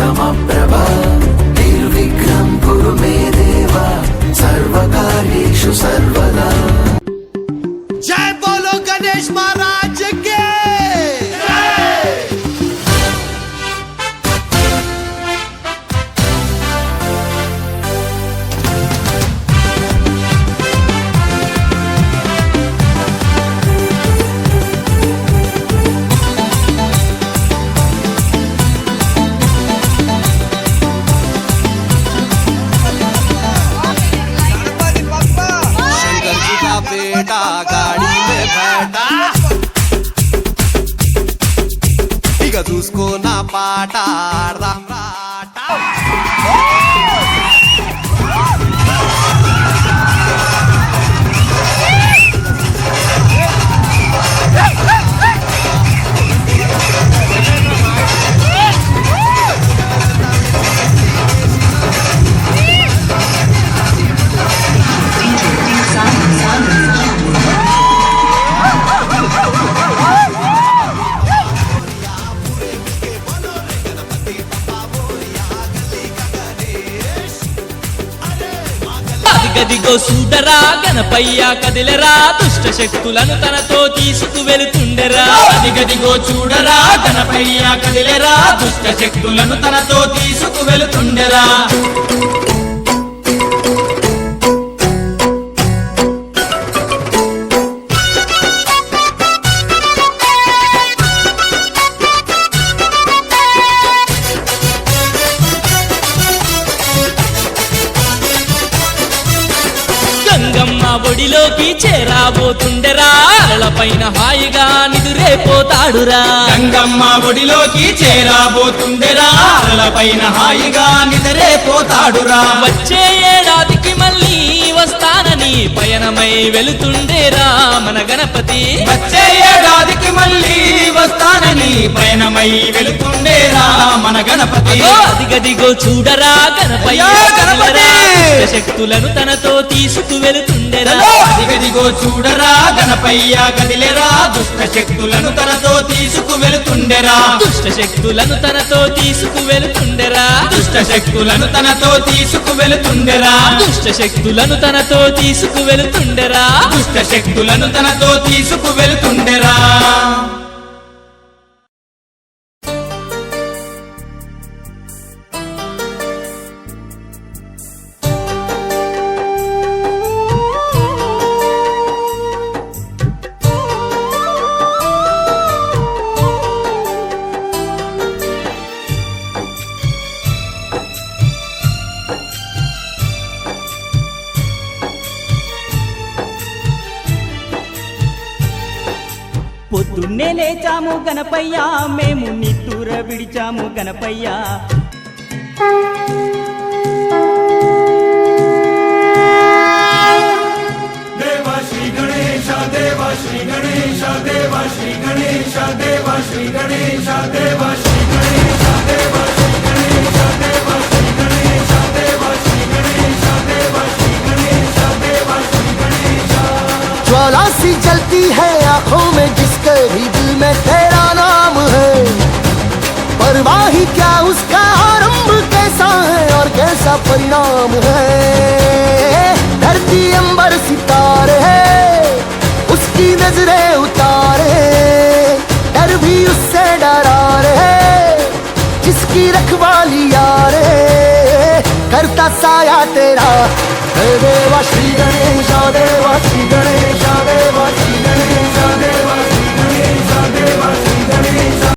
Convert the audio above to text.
சமப்ப शंकर जी का बेटा गाड़ी में बैठा ఇక చూసుకో నా పాట అదిగదిగో సూడరా గణపయ్య కదిలరా దుష్ట శక్తులను తనతో తీసుకు వెళుతుండెరా. అదిగదిగో చూడరా గణపయ్య కదిలరా దుష్ట శక్తులను తనతో తీసుకు వెళుతుండరా. ఒడిలోకి చేరాబోతుండెరా. పైన హాయిగా నిదురేపోతాడురా. గంగమ్మ ఒడిలోకి చేరాబోతుండెరా. పైన హాయిగా నిద్రేపోతాడురా. వచ్చే ఏడాదికి మళ్ళీ వస్తానని పయనమై వెళుతుండేరా మన గణపతి. వచ్చే ఏడాదికి మళ్ళీ వస్తానని పయనమై వెళుతుండేరా మన గణపతి. అదిగదిగో చూడరా గణపయ్య శక్తులను తనతో తీసుకు వెళుతుండెరా అదిగదిగో చూడరా గణపయ్య కదిలేరా దుష్ట శక్తులను తనతో తీసుకు వెళుతుండెరా దుష్ట శక్తులను తనతో తీసుకు వెళుతుండెరా దుష్ట శక్తులను తనతో తీసుకు వెళుతుండెరా దుష్ట శక్తులను తనతో తీసుకు వెళుతుండెరా. దుష్ట శక్తులను తనతో తీసుకు వెళుతుండెరా. పొద్దున్నే లేచాము గణపయ్య మేము నిట్టూర విడిచాము గణపయ్య ज्वाला सी जलती है आंखों में जिसके भी दिल में तेरा नाम है। परवाही क्या उसका आरंभ कैसा है और कैसा परिणाम है? धरती अंबर सितारे है, उसकी नज़रें उतारे डर भी उससे डरा रहे जिसकी रखवाली यारे करता साया तेरा देवा श्री गणेश देवा श्री